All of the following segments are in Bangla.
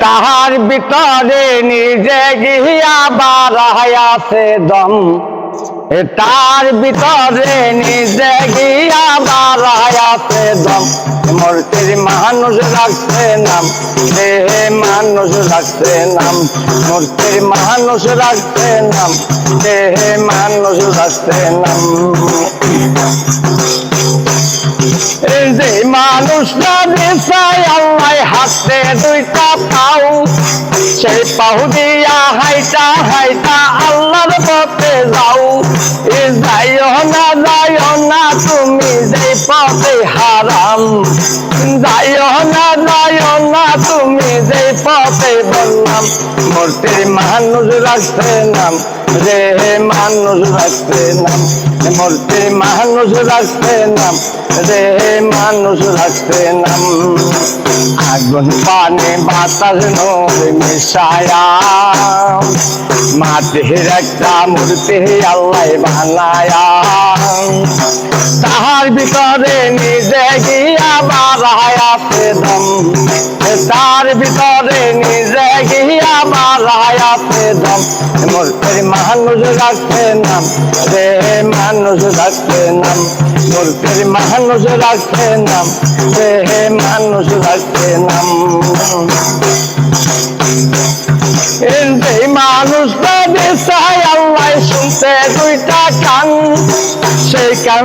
তাহার ভিতরে নিজে গিয়া বাড়াইয়াছে দম। এ তার ভিতরে নিজে গিয়া বাড়াইয়াছে দম। মূর্তির মানুষ রাখছে নাম, দেহে মানুষ রাখছে নাম। মূর্তির মানুষ রাখছে নাম, দেহে মানুষ রাখছে নাম। সেই পাহু দিয়া হাইটা হাইটা আল্লাহর পথে যাও। এ যাইও না যাইও না, তুমি যে পথে হারাম। যাইও না না তুমি যে পথে বললাম মূর্তি মানুষ রাখতে নাম। রে মানুষ রাখতে নাম। মূর্তির মানুষ রাখতে নাম। রে মানুষ রাখতে নাম। আগুন পানি বাতাস নয় মিশায়া। মাটির একটা মূর্তি আল্লাহ বানায়া। তাহার ভিতরে নিজে গিয়া বাড়ায়াতে দম তার ভিতরে নিজে গিয়া বাড়ায়াতে দম। মূর্তির মানুষ নাম, রে মানুষ রাখতে নাম। মূর্তির মানুষ রাখতে নাম, রে মানুষ নাম। এই মানুষটা দিশায় আল্লাহ শুনতে দুইটা কান। সেই কান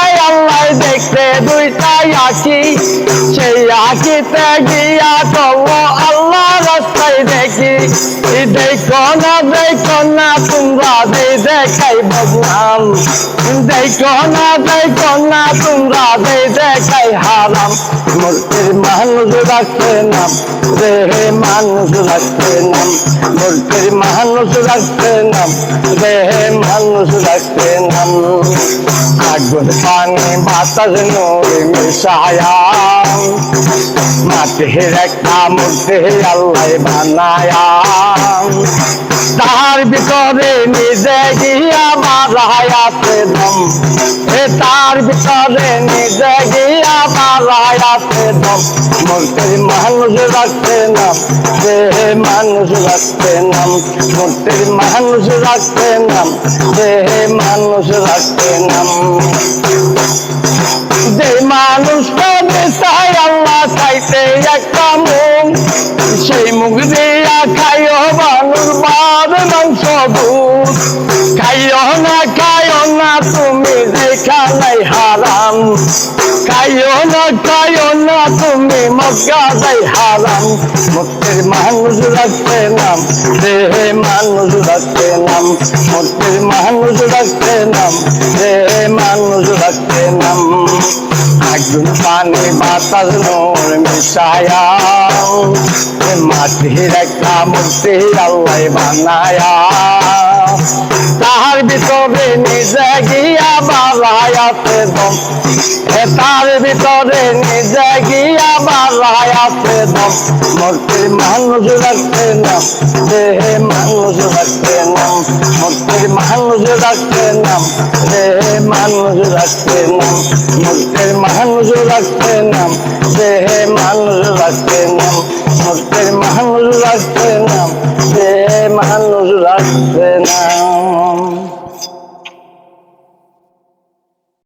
দুইটাই আঁকি সেই আঁকিতে গিয়া তব আল্লাহ রাস্তায় দেখি দেখো না দেখো না, তোমরা দে দেখাই বদনাম দেখো না দেখো না, তোমরা দে দেখাই হারাম। মূর্তির মানুষ রাখতে নাম রে মানুষ রাখতে নাম। মূর্তির মানুষ রাখতে নাম রে মানুষ রাখতে নাম। আগুন পানি বাতাস নই মিশায়া। মাটির একটা মূর্তি আল্লাহ বানায়া। তার ভিতরে নিজে গিয়া বাড়ায়াতে দম এ তার ভিতরে নিজে গিয়া বাড়ায়াতে দম মূর্তির মানুষ রাখতে নাম যে মানুষ রাখতে নাম মানুষ রাখতে নাম যে মানুষ রাখতে নাম যে মানুষটা খাইতে একটা মুখ, সেই মুখ দিয়া খাইও মানুষ বাদ মাংস দুধ। খাইও না খাইও না, তুমি যেখানে হারাম। খাইও না খাইও না, তুমি মক্কা যাই হারাম। মুক্তির মানুষ রাখতে নাম, দেহে মানুষ রাখতে নাম। মুক্তির মানুষ রাখতে নাম, দেহে মানুষ রাখতে নাম। আগুন পানি বাতাস নোর মিশায়া মাটির একটা মূর্তি আল্লাহ বানায়া তাহার ভিতরে নিজে গিয়া বাড়ায়াতে দম। তার ভিতরে নিজে গিয়া বাড়ায়াতে দম। মূর্তির মানুষ রাখতে নাম দেহে মানুষ রাখতে নাম মূর্তির মানুষ রাখতে নাম দেহে মানুষ রাখতে মূর্তির রাখতে নাম দেহে মানুষ রাখতে নাম দেহে মানুষ রাখতে নাম